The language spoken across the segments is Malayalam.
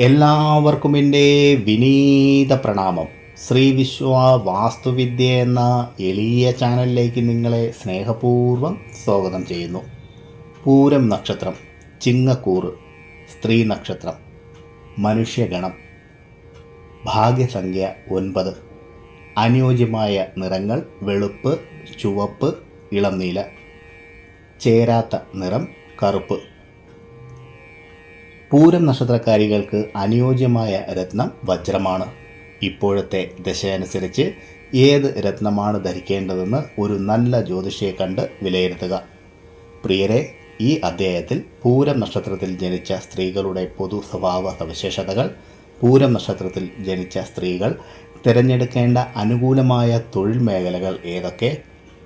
എല്ലാവർക്കും എന്റെ വിനീത പ്രണാമം. ശ്രീ വിശ്വ വാസ്തുവിദ്യ എന്ന എളിയ ചാനലിലേക്ക് നിങ്ങളെ സ്നേഹപൂർവം സ്വാഗതം ചെയ്യുന്നു. പൂരം നക്ഷത്രം ചിങ്ങക്കൂറ് സ്ത്രീ നക്ഷത്രം മനുഷ്യഗണം ഭാഗ്യസംഖ്യ ഒൻപത് അനുയോജ്യമായ നിറങ്ങൾ വെളുപ്പ് ചുവപ്പ് ഇളം നീല ചേരാത്ത നിറം കറുപ്പ്. പൂരം നക്ഷത്രക്കാരികൾക്ക് അനുയോജ്യമായ രത്നം വജ്രമാണ്. ഇപ്പോഴത്തെ ദശയനുസരിച്ച് ഏത് രത്നമാണ് ധരിക്കേണ്ടതെന്ന് ഒരു നല്ല ജ്യോതിഷിയെ കണ്ട് വിലയിരുത്തുക. പ്രിയരെ ഈ അധ്യായത്തിൽ പൂരം നക്ഷത്രത്തിൽ ജനിച്ച സ്ത്രീകളുടെ പൊതു സ്വഭാവ സവിശേഷതകൾ പൂരം നക്ഷത്രത്തിൽ ജനിച്ച സ്ത്രീകൾ തിരഞ്ഞെടുക്കേണ്ട അനുകൂലമായ തൊഴിൽ മേഖലകൾ ഏതൊക്കെ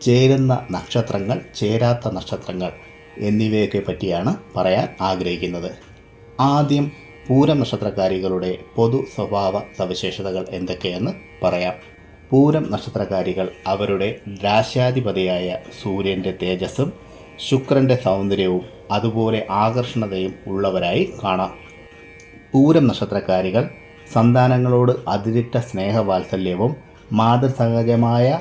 ചേരുന്ന നക്ഷത്രങ്ങൾ ചേരാത്ത നക്ഷത്രങ്ങൾ എന്നിവയൊക്കെ പറ്റിയാണ് പറയാൻ ആഗ്രഹിക്കുന്നത്. ആദ്യം പൂരം നക്ഷത്രക്കാരികളുടെ പൊതു സ്വഭാവ സവിശേഷതകൾ എന്തൊക്കെയെന്ന് പറയാം. പൂരം നക്ഷത്രക്കാരികൾ അവരുടെ രാശാധിപതിയായ സൂര്യന്റെ തേജസ്സും ശുക്രന്റെ സൗന്ദര്യവും അതുപോലെ ആകർഷണതയും ഉള്ളവരായി കാണാം. പൂരം നക്ഷത്രക്കാരികൾ സന്താനങ്ങളോട് അതിരിട്ട സ്നേഹവാത്സല്യവും മാതൃസഹജമായ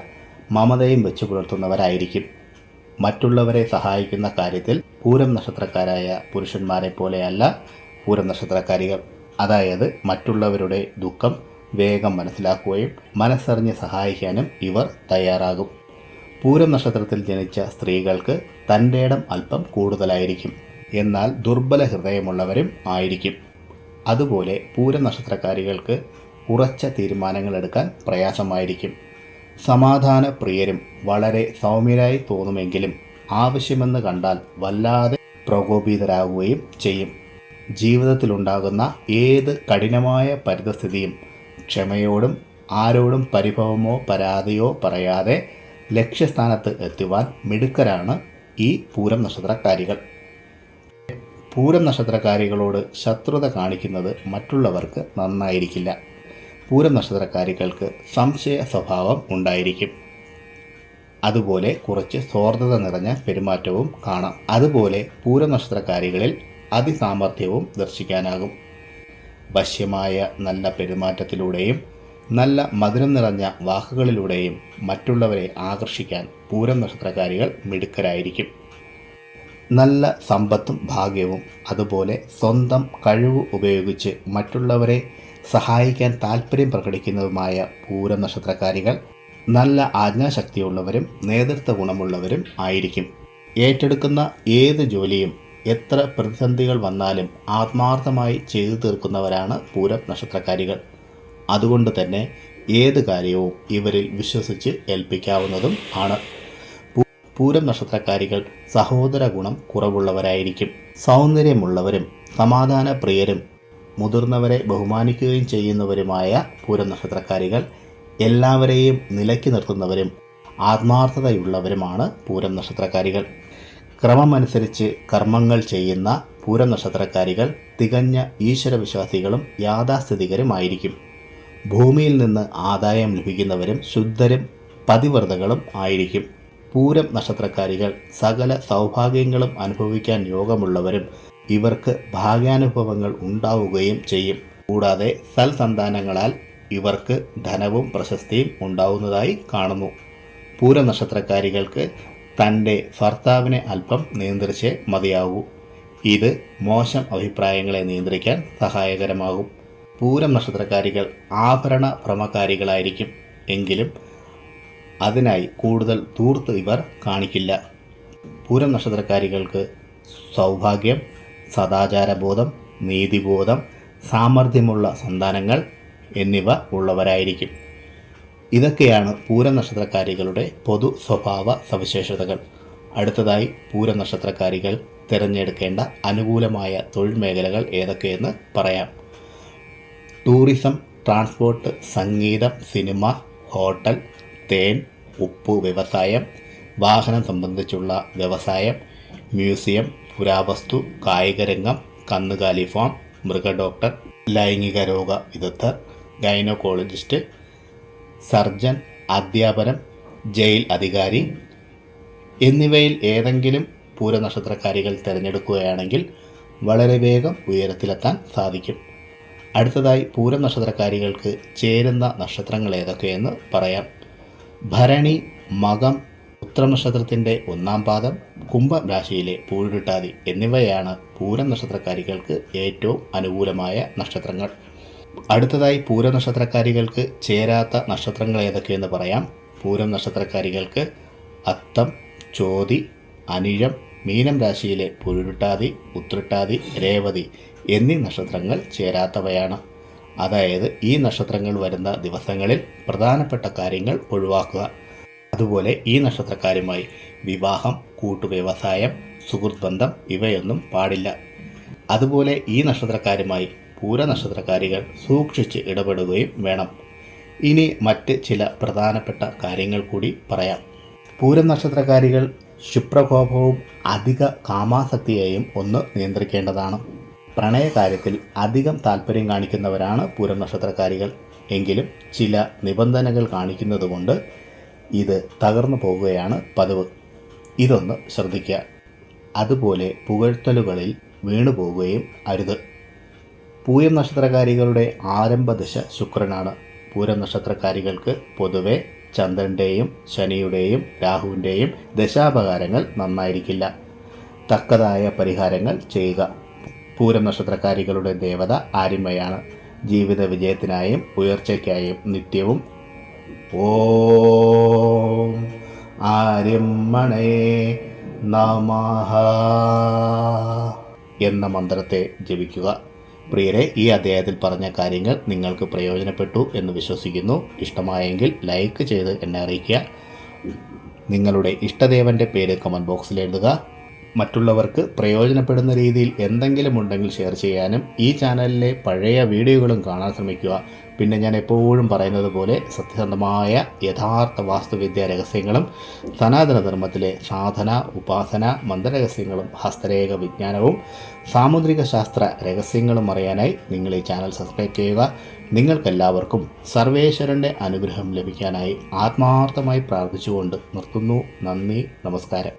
മമതയും വെച്ചു പുലർത്തുന്നവരായിരിക്കും. മറ്റുള്ളവരെ സഹായിക്കുന്ന കാര്യത്തിൽ പൂരം നക്ഷത്രക്കാരായ പുരുഷന്മാരെ പോലെയല്ല പൂരം നക്ഷത്രക്കാരികൾ അതായത് മറ്റുള്ളവരുടെ ദുഃഖം വേഗം മനസ്സിലാക്കുകയും മനസ്സറിഞ്ഞ് സഹായിക്കാനും ഇവർ തയ്യാറാകും. പൂരം നക്ഷത്രത്തിൽ ജനിച്ച സ്ത്രീകൾക്ക് തന്റെ ഇടം അല്പം കൂടുതലായിരിക്കും. എന്നാൽ ദുർബല ഹൃദയമുള്ളവരും ആയിരിക്കും. അതുപോലെ പൂരം നക്ഷത്രക്കാരികൾക്ക് ഉറച്ച തീരുമാനങ്ങൾ എടുക്കാൻ പ്രയാസമായിരിക്കും. സമാധാന പ്രിയരും വളരെ സൗമ്യരായി തോന്നുമെങ്കിലും ആവശ്യമെന്ന് കണ്ടാൽ വല്ലാതെ പ്രകോപിതരാകുകയും ചെയ്യും. ജീവിതത്തിലുണ്ടാകുന്ന ഏത് കഠിനമായ പരിതസ്ഥിതിയും ക്ഷമയോടും ആരോടും പരിഭവമോ പരാതിയോ പറയാതെ ലക്ഷ്യസ്ഥാനത്ത് എത്തുവാൻ മിടുക്കരാണ് ഈ പൂരം നക്ഷത്രക്കാരികൾ. പൂരം നക്ഷത്രക്കാരികളോട് ശത്രുത കാണിക്കുന്നത് മറ്റുള്ളവർക്ക് നന്നായിരിക്കില്ല. പൂരം നക്ഷത്രക്കാരികൾക്ക് സംശയ സ്വഭാവം ഉണ്ടായിരിക്കും. അതുപോലെ കുറച്ച് സ്വാർത്ഥത നിറഞ്ഞ പെരുമാറ്റവും കാണാം. അതുപോലെ പൂരം നക്ഷത്രക്കാരികളിൽ അതിസാമർഥ്യവും ദർശിക്കാനാകും. വശ്യമായ നല്ല പെരുമാറ്റത്തിലൂടെയും നല്ല മധുരം നിറഞ്ഞ വാക്കുകളിലൂടെയും മറ്റുള്ളവരെ ആകർഷിക്കാൻ പൂരം നക്ഷത്രക്കാരികൾ മിടുക്കരായിരിക്കും. നല്ല സമ്പത്തും ഭാഗ്യവും അതുപോലെ സ്വന്തം കഴിവ് ഉപയോഗിച്ച് മറ്റുള്ളവരെ സഹായിക്കാൻ താല്പര്യം പ്രകടിക്കുന്നതുമായ പൂരം നക്ഷത്രക്കാരികൾ നല്ല ആജ്ഞാശക്തിയുള്ളവരും നേതൃത്വ ഗുണമുള്ളവരും ആയിരിക്കും. ഏറ്റെടുക്കുന്ന ഏത് ജോലിയും എത്ര പ്രതിസന്ധികൾ വന്നാലും ആത്മാർത്ഥമായി ചെയ്തു തീർക്കുന്നവരാണ് പൂരം നക്ഷത്രക്കാരികൾ. അതുകൊണ്ട് തന്നെ ഏത് കാര്യവും ഇവരിൽ വിശ്വസിച്ച് ഏൽപ്പിക്കാവുന്നതും ആണ്. പൂരം നക്ഷത്രക്കാരികൾ സഹോദര ഗുണം കുറവുള്ളവരായിരിക്കും. സൗന്ദര്യമുള്ളവരും സമാധാന പ്രിയരും മുതിർന്നവരെ ബഹുമാനിക്കുകയും ചെയ്യുന്നവരുമായ പൂരം നക്ഷത്രക്കാരികൾ എല്ലാവരെയും നിലയ്ക്ക് നിർത്തുന്നവരും ആത്മാർത്ഥതയുള്ളവരുമാണ് പൂരം നക്ഷത്രക്കാരികൾ. ക്രമമനുസരിച്ച് കർമ്മങ്ങൾ ചെയ്യുന്ന പൂരനക്ഷത്രക്കാരികൾ തികഞ്ഞ ഈശ്വരവിശ്വാസികളും യാഥാസ്ഥിതികരുമായിരിക്കും. ഭൂമിയിൽ നിന്ന് ആദായം ലഭിക്കുന്നവരും ശുദ്ധരും പതിവ്രതകളും ആയിരിക്കും. പൂരം നക്ഷത്രക്കാരികൾ സകല സൗഭാഗ്യങ്ങളും അനുഭവിക്കാൻ യോഗമുള്ളവരും ഇവർക്ക് ഭാഗ്യാനുഭവങ്ങൾ ഉണ്ടാവുകയും ചെയ്യും. കൂടാതെ സൽസന്താനങ്ങളാൽ ഇവർക്ക് ധനവും പ്രശസ്തിയും ഉണ്ടാവുന്നതായി കാണുന്നു. പൂരം നക്ഷത്രക്കാരികൾക്ക് തന്റെ ഭർത്താവിനെ അല്പം നിയന്ത്രിച്ചേ മതിയാകൂ ഇത് മോശം അഭിപ്രായങ്ങളെ നിയന്ത്രിക്കാൻ സഹായകരമാകും. പൂരം നക്ഷത്രക്കാരികൾ ആഭരണ ഭ്രമകാരികളായിരിക്കും. എങ്കിലും അതിനായി കൂടുതൽ തൂർത്ത് ഇവർ കാണിക്കില്ല. പൂരം നക്ഷത്രക്കാരികൾക്ക് സൗഭാഗ്യം സദാചാരബോധം നീതിബോധം സാമർഥ്യമുള്ള സന്താനങ്ങൾ എന്നിവ ഉള്ളവരായിരിക്കും. ഇതൊക്കെയാണ് പൂരനക്ഷത്രക്കാരികളുടെ പൊതു സ്വഭാവ സവിശേഷതകൾ. അടുത്തതായി പൂരനക്ഷത്രക്കാരികൾ തിരഞ്ഞെടുക്കേണ്ട അനുകൂലമായ തൊഴിൽ മേഖലകൾ ഏതൊക്കെയെന്ന് പറയാം. ടൂറിസം ട്രാൻസ്പോർട്ട് സംഗീതം സിനിമ ഹോട്ടൽ തേൻ ഉപ്പ് വ്യവസായം വാഹനം സംബന്ധിച്ചുള്ള വ്യവസായം മ്യൂസിയം പുരാവസ്തു കായികരംഗം കന്നുകാലി ഫാം മൃഗഡോക്ടർ ലൈംഗിക രോഗ വിദഗ്ധർ ഗൈനക്കോളജിസ്റ്റ് സർജൻ അധ്യാപനം ജയിൽ അധികാരി എന്നിവയിൽ ഏതെങ്കിലും പൂരനക്ഷത്രക്കാരികൾ തിരഞ്ഞെടുക്കുകയാണെങ്കിൽ വളരെ വേഗം ഉയരത്തിലെത്താൻ സാധിക്കും. അടുത്തതായി പൂരനക്ഷത്രക്കാരികൾക്ക് ചേരുന്ന നക്ഷത്രങ്ങൾ ഏതൊക്കെയെന്ന് പറയാം. ഭരണി മകം ഉത്രം നക്ഷത്രത്തിന്റെ ഒന്നാം പാദം കുംഭം രാശിയിലെ പൂഴിട്ടാതി എന്നിവയാണ് പൂരം നക്ഷത്രക്കാരികൾക്ക് ഏറ്റവും അനുകൂലമായ നക്ഷത്രങ്ങൾ. അടുത്തതായി പൂരം നക്ഷത്രക്കാരികൾക്ക് ചേരാത്ത നക്ഷത്രങ്ങൾ ഏതൊക്കെയെന്ന് പറയാം. പൂരം നക്ഷത്രക്കാരികൾക്ക് അത്തം ചോതി അനിഴം മീനം രാശിയിലെ പുരുട്ടാതി ഉത്രട്ടാതി രേവതി എന്നീ നക്ഷത്രങ്ങൾ ചേരാത്തവയാണ്. അതായത് ഈ നക്ഷത്രങ്ങൾ വരുന്ന ദിവസങ്ങളിൽ പ്രധാനപ്പെട്ട കാര്യങ്ങൾ ഒഴിവാക്കുക. അതുപോലെ ഈ നക്ഷത്രക്കാരുമായി വിവാഹം കൂട്ടുവ്യവസായം സുഹൃത്ത് ബന്ധം ഇവയൊന്നും പാടില്ല. അതുപോലെ ഈ നക്ഷത്രക്കാരുമായി പൂര നക്ഷത്രക്കാരികൾ സൂക്ഷിച്ച് ഇടപെടുകയും വേണം. ഇനി മറ്റ് ചില പ്രധാനപ്പെട്ട കാര്യങ്ങൾ കൂടി പറയാം. പൂരം നക്ഷത്രക്കാരികൾ ശുപ്രകോപവും അധിക കാമാസക്തിയെയും ഒന്ന് നിയന്ത്രിക്കേണ്ടതാണ്. പ്രണയകാര്യത്തിൽ അധികം താല്പര്യം കാണിക്കുന്നവരാണ് പൂരം നക്ഷത്രക്കാരികൾ എങ്കിലും ചില നിബന്ധനകൾ കാണിക്കുന്നതുകൊണ്ട് ഇത് തകർന്നു പോകുകയാണ് പതിവ്. ഇതൊന്ന് ശ്രദ്ധിക്കുക. അതുപോലെ പുകഴ്ത്തലുകളിൽ വീണുപോവുകയും അരുത്. പൂയം നക്ഷത്രകാരികളുടെ ആരംഭദശ ശുക്രനാണ്. പൂരം നക്ഷത്രകാരികൾക്ക് പൊതുവെ ചന്ദ്രന്റെയും ശനിയുടെയും രാഹുവിന്റെയും ദശാപകാരങ്ങൾ നന്നായിരിക്കില്ല. തക്കതായ പരിഹാരങ്ങൾ ചെയ്യുക. പൂരം നക്ഷത്രക്കാരികളുടെ ദേവത ആരിമയാണ് ജീവിത വിജയത്തിനായും ഉയർച്ചയ്ക്കായും നിത്യവും ഓം ആര്യമ്മണേ നമഃ എന്ന മന്ത്രത്തെ ജപിക്കുക. പ്രിയരെ ഈ അധ്യായത്തിൽ പറഞ്ഞ കാര്യങ്ങൾ നിങ്ങൾക്ക് പ്രയോജനപ്പെട്ടു എന്ന് വിശ്വസിക്കുന്നു. ഇഷ്ടമായെങ്കിൽ ലൈക്ക് ചെയ്ത് എന്നെ അറിയിക്കുക. നിങ്ങളുടെ ഇഷ്ടദേവന്റെ പേര് കമന്റ് ബോക്സിൽ എഴുതുക. മറ്റുള്ളവർക്ക് പ്രയോജനപ്പെടുന്ന രീതിയിൽ എന്തെങ്കിലും ഉണ്ടെങ്കിൽ ഷെയർ ചെയ്യാനും ഈ ചാനലിലെ പഴയ വീഡിയോകളും കാണാൻ ശ്രമിക്കുക. പിന്നെ ഞാൻ എപ്പോഴും പറയുന്നത് പോലെ സത്യസന്ധമായ യഥാർത്ഥ വാസ്തുവിദ്യ രഹസ്യങ്ങളും സനാതന ധർമ്മത്തിലെ സാധന ഉപാസന മന്ത്രരഹസ്യങ്ങളും ഹസ്തരേഖ വിജ്ഞാനവും സാമുദ്രിക ശാസ്ത്ര രഹസ്യങ്ങളും അറിയാനായി നിങ്ങൾ ഈ ചാനൽ സബ്സ്ക്രൈബ് ചെയ്യുക. നിങ്ങൾക്കെല്ലാവർക്കും സർവേശ്വരന്റെ അനുഗ്രഹം ലഭിക്കാനായി ആത്മാർത്ഥമായി പ്രാർത്ഥിച്ചുകൊണ്ട് നിർത്തുന്നു. നന്ദി നമസ്കാരം.